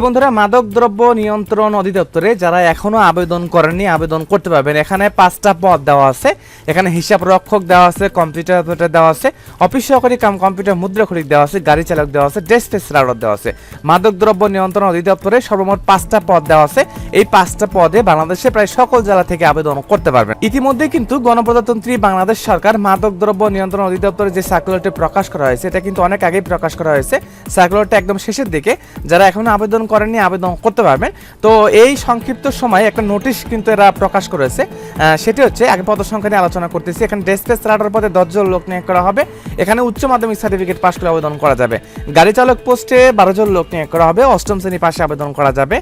বন্ধুরা, মাদক দ্রব্য নিয়ন্ত্রণ অধিদপ্তরে যারা এখনও আবেদন করেননি, আবেদন করতে পারবেন। এখানে পাঁচটা পদ দেওয়া আছে। এখানে হিসাব রক্ষক দেওয়া আছে, কম্পিউটার অপারেটর দেওয়া আছে, অফিস সহকারী কাম, কম্পিউটার মুদ্রা খরিদ দেওয়া আছে, গাড়ি চালক দেওয়া আছে ডেস্ক রাউডার দেওয়া আছে। মাদক দ্রব্য নিয়ন্ত্রণ অধিদপ্তরে সর্বমোট পাঁচটা পদ দেওয়া আছে। এই পাঁচটা পদে বাংলাদেশে প্রায় সকল জেলা থেকে আবেদন করতে পারবেন। ইতিমধ্যে কিন্তু গণপ্রজাতন্ত্রী বাংলাদেশ সরকার মাদক দ্রব্য নিয়ন্ত্রণ অধিদপ্তরে যে সার্কুলারটি প্রকাশ করা হয়েছে, এটা কিন্তু অনেক আগেই প্রকাশ করা হয়েছে। সার্কুলারটা একদম শেষের দিকে। যারা এখনও আবেদন করেননি, আবেদন করতে পারবেন। তো এই সংক্ষিপ্ত সময়ে একটা নোটিশ কিন্তু এরা প্রকাশ করেছে। সেটি হচ্ছে, আগে পদ সংখ্যা নিয়ে আলোচনা করতেছি। এখানে ডেস্পেস রাডার পদে দশজন লোক নিয়োগ করা হবে। এখানে উচ্চ মাধ্যমিক সার্টিফিকেট পাশ করে আবেদন করা যাবে। গাড়ি চালক পোস্টে বারো জন লোক নিয়োগ করা হবে। অষ্টম শ্রেণি পাশে আবেদন করা যাবে।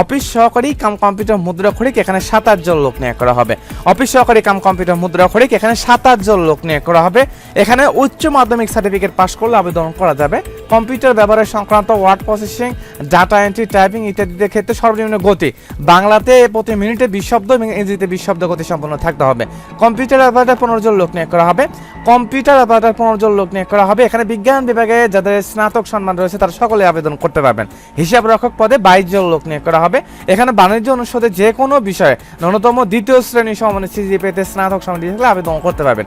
অফিস সহকারী কাম কম্পিউটার মুদ্রা খড়িক, এখানে সাত আট জন লোক নিয়োগ করা হবে। অফিস সহকারী কাম কম্পিউটার মুদ্রা খড়িক, এখানে সাত আট জন লোক নিয়োগ করা হবে। এখানে উচ্চ মাধ্যমিক সার্টিফিকেট পাশ করলে আবেদন করা যাবে। কম্পিউটার ব্যবহারের সংক্রান্ত word processing data entry typing ইত্যাদিদের ক্ষেত্রে সর্বনিম্ন গতি। বাংলাতে প্রতি মিনিটে বিশ শব্দ এবং ইংরেজিতে বিশ শব্দ গতি সম্পন্ন থাকতে হবে। কম্পিউটার অপারেটর পনেরো জন লোক নিয়োগ করা হবে। কম্পিউটার অপারেটর পনেরো জন লোক নিয়োগ করা হবে। এখানে বিজ্ঞান বিভাগে যাদের স্নাতক সম্মান রয়েছে, তারা সকলে আবেদন করতে পারবেন। হিসাব রক্ষক পদে বাইশ জন লোক নিয়োগ করা হবে। এখানে বাণিজ্য অনুষদে যে কোনো বিষয়ে ন্যূনতম দ্বিতীয় শ্রেণি সমানের সিজিপিতে স্নাতক সমান থাকলে আবেদন করতে পারবেন।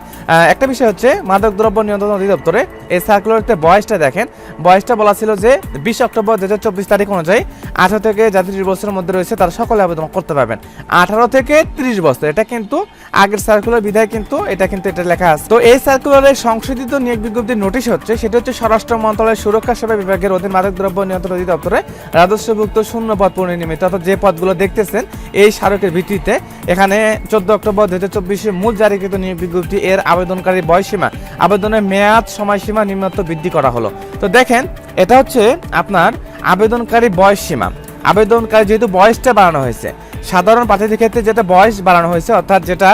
একটা বিষয় হচ্ছে মাদক দ্রব্য নিয়ন্ত্রণ অধিদপ্তরে এই সার্কুলারতে বয়সটা দেখেন। বয়সটা বলা ছিল যে বিশ অক্টোবর দু হাজার চব্বিশ তারিখ অনুযায়ী আঠারো থেকে যা ত্রিশ বছরের মধ্যে রয়েছে, তারা সকলে আবেদন করতে পারবেন। আঠারো থেকে ত্রিশ বছর, এটা কিন্তু আগের সার্কুলার বিধায় কিন্তু এটা কিন্তু এটা লেখা আছে। তো এই সার্কুলারের সংশোধিত নিয়োগ বিজ্ঞপ্তির নোটিশ হচ্ছে, সেটা হচ্ছে স্বরাষ্ট্র মন্ত্রণালয়ের সুরক্ষা সেবা বিভাগের অধীন মাদক দ্রব্য নিয়ন্ত্রণ অধিদপ্তরে রাজস্বভুক্ত শূন্য পদ পরিনির্মিত, অর্থাৎ যে পদগুলো দেখতেছেন এই স্মারকের ভিত্তিতে এখানে চোদ্দ অক্টোবর দু হাজার চব্বিশে মূল জারিকৃত নিয়োগ বিজ্ঞপ্তি এর আবেদনকারী বয়সীমা আবেদনের মেয়াদ, সময়সীমা নিম্নত বৃদ্ধি করা হলো। তো দেখেন, এটা হচ্ছে আপনার আবেদনকারী বয়সসীমা। আবেদনকারী যেহেতু বয়সটা বাড়ানো হয়েছে, সাধারণ প্রার্থীদের ক্ষেত্রে যেটা বয়স বাড়ানো হয়েছে, অর্থাৎ যেটা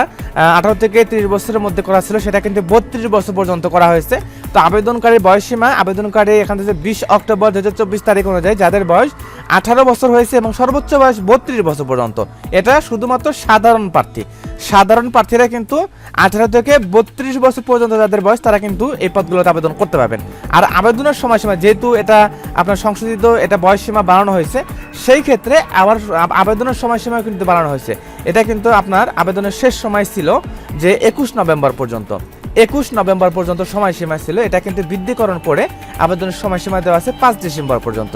আঠারো থেকে তিরিশ বছরের মধ্যে করা ছিল, সেটা কিন্তু বত্রিশ বছর পর্যন্ত করা হয়েছে। তো আবেদনকারী বয়সসীমা, আবেদনকারী এখান থেকে বিশ অক্টোবর দু হাজার চব্বিশ তারিখ অনুযায়ী যাদের বয়স আঠারো বছর হয়েছে এবং সর্বোচ্চ বয়স বত্রিশ বছর পর্যন্ত। এটা শুধুমাত্র সাধারণ প্রার্থী। সাধারণ প্রার্থীরা কিন্তু আঠারো থেকে বত্রিশ বছর পর্যন্ত যাদের বয়স, তারা কিন্তু এই পদগুলোতে আবেদন করতে পারবেন। আর আবেদনের সময়সীমা, যেহেতু এটা আপনার সংশোধিত এটা বয়সসীমা বাড়ানো হয়েছে, সেই ক্ষেত্রে আবার আব- আবেদনের সময়সীমা কিন্তু বাড়ানো হয়েছে। এটা কিন্তু আপনার আবেদনের শেষ সময় ছিল যে একুশ নভেম্বর পর্যন্ত। একুশ নভেম্বর পর্যন্ত সময়সীমা ছিল। এটা কিন্তু বৃদ্ধিকরণ করে আবেদনের সময়সীমা দেওয়া আছে পাঁচ ডিসেম্বর পর্যন্ত।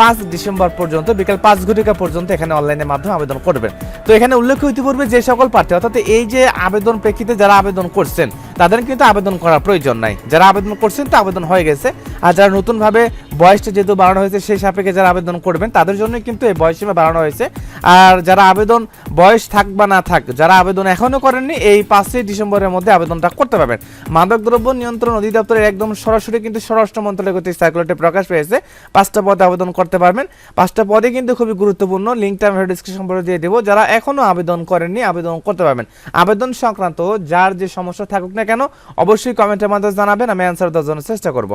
পাঁচ ডিসেম্বর পর্যন্ত, বিকাল পাঁচ ঘটিকা পর্যন্ত এখানে অনলাইনের মাধ্যমে আবেদন করবেন। তো এখানে উল্লেখ ইতিপূর্বে যে সকল প্রার্থী, অর্থাৎ এই যে আবেদন প্রেক্ষিতে যারা আবেদন করছেন তাদের কিন্তু আবেদন করার প্রয়োজন নাই। যারা আবেদন করছেন তো আবেদন হয়ে গেছে। আর যারা নতুনভাবে বয়সটা যেহেতু বাড়ানো হয়েছে, সেই সাপেক্ষে যারা আবেদন করবেন, তাদের জন্য কিন্তু এই বয়সীমা বাড়ানো হয়েছে। আর যারা আবেদন বয়স থাক বা না থাক, যারা আবেদন এখনও করেননি, এই পাঁচই ডিসেম্বরের মধ্যে আবেদনটা করতে পারবেন। মাদক দ্রব্য নিয়ন্ত্রণ অধিদপ্তরের একদম সরাসরি কিন্তু স্বরাষ্ট্র মন্ত্রণালয় কর্তৃক সার্কুলারটি প্রকাশ পেয়েছে। পাঁচটা পদে আবেদন করতে পারবেন। পাঁচটা পদে কিন্তু খুবই গুরুত্বপূর্ণ লিঙ্কটা আমি ডিসক্রিপশন বলে দিয়ে দেবো। যারা এখনও আবেদন করেননি, আবেদন করতে পারবেন। আবেদন সংক্রান্ত যার যে সমস্যা থাকুক না কেন? অবশ্যই কমেন্টের মাধ্যমে জানাবেন আমি অ্যান্সার দেওয়ার জন্য চেষ্টা করব।